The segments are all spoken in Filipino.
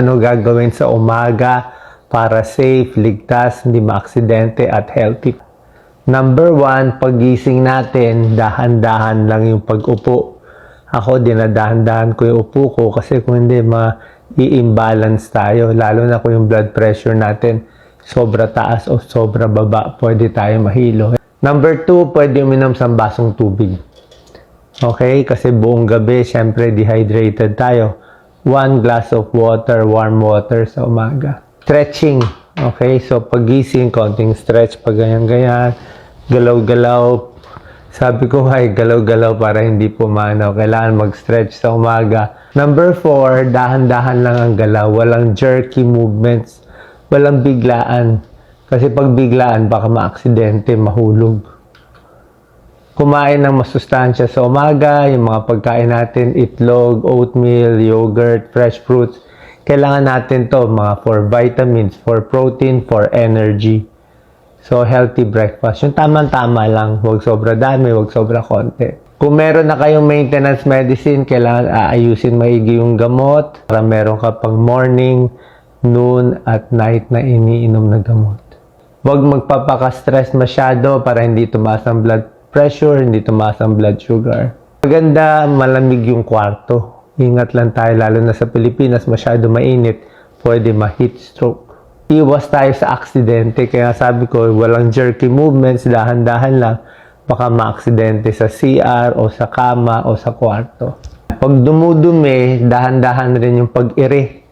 Ano gagawin sa umaga para safe, ligtas, hindi maaksidente at healthy. Number one, pagising natin, dahan-dahan lang yung pag-upo. Ako, dinadahan-dahan ko yung upo ko kasi kung hindi, ma-i-imbalance tayo. Lalo na kung yung blood pressure natin sobra taas o sobra baba, pwede tayo mahilo. Number two, pwede uminom sa basong tubig. Okay? Kasi buong gabi, syempre dehydrated tayo. One glass of water, warm water sa umaga. Stretching. Okay? So, pagising, konting stretch, pag ganyan-ganyan, galaw-galaw. Sabi ko, ay, galaw-galaw para hindi pumanaw. Kailangan mag-stretch sa umaga. Number four, dahan-dahan lang ang galaw. Walang jerky movements. Walang biglaan. Kasi pag biglaan, baka maaksidente, mahulog kumain ng masustansya sa umaga, yung mga pagkain natin, itlog, oatmeal, yogurt, fresh fruits. Kailangan natin to mga for vitamins, for protein, for energy. So, healthy breakfast. Yung tamang-tama lang. Huwag sobra dami, huwag sobra konti. Kung meron na kayong maintenance medicine, kailangan aayusin maigi yung gamot para meron ka pang morning, noon, at night na iniinom na gamot. Huwag magpapaka-stress masyado para hindi tumaas ang blood pressure, hindi tumaas ang blood sugar. Maganda malamig yung kwarto. Ingat lang tayo, lalo na sa Pilipinas, masyado mainit, pwede ma-heat stroke. Iwas tayo sa aksidente, kaya sabi ko, walang jerky movements, dahan-dahan lang, baka ma-aksidente sa CR o sa kama o sa kwarto. Pag dumudumi, dahan-dahan rin yung pag-ire.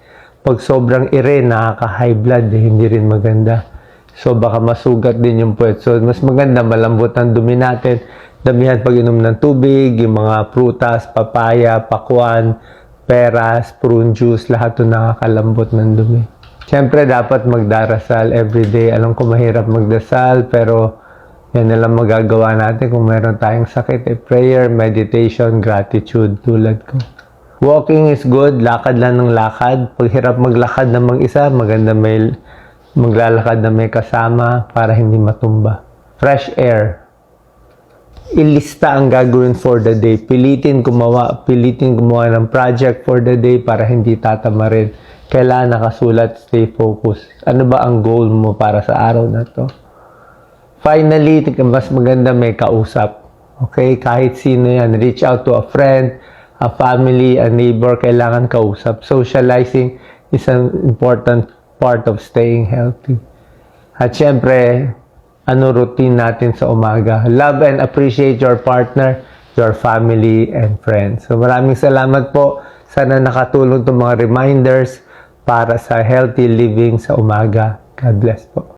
Pag sobrang ire, nakaka-high blood, eh, hindi rin maganda. So baka masugat din yung puwet. So mas maganda malambot ang dumi natin. Damihan pag inom ng tubig, yung mga prutas, papaya, pakwan, peras, prune juice, lahat ito nakakalambot ng dumi. Siyempre dapat magdarasal everyday. Alam ko mahirap magdasal pero yan na lang magagawa natin kung meron tayong sakit. Eh, prayer, meditation, gratitude tulad ko. Walking is good, lakad lang ng lakad. Pag hirap maglakad ng mag-isa, maganda may maglalakad na may kasama para hindi matumba. Fresh air. Ilista ang gagawin for the day. Pilitin gumawa, pilitin gumawa ng project for the day para hindi tatamarin. Kailangan nakasulat, stay focused. Ano ba ang goal mo para sa araw na to? Finally, mas maganda may kausap. Okay? Kahit sino yan. Reach out to a friend, a family, a neighbor. Kailangan kausap. Socializing is an important part of staying healthy. At syempre, ano routine natin sa umaga. Love and appreciate your partner, your family, and friends. So maraming salamat po. Sana nakatulong itong mga reminders para sa healthy living sa umaga. God bless po.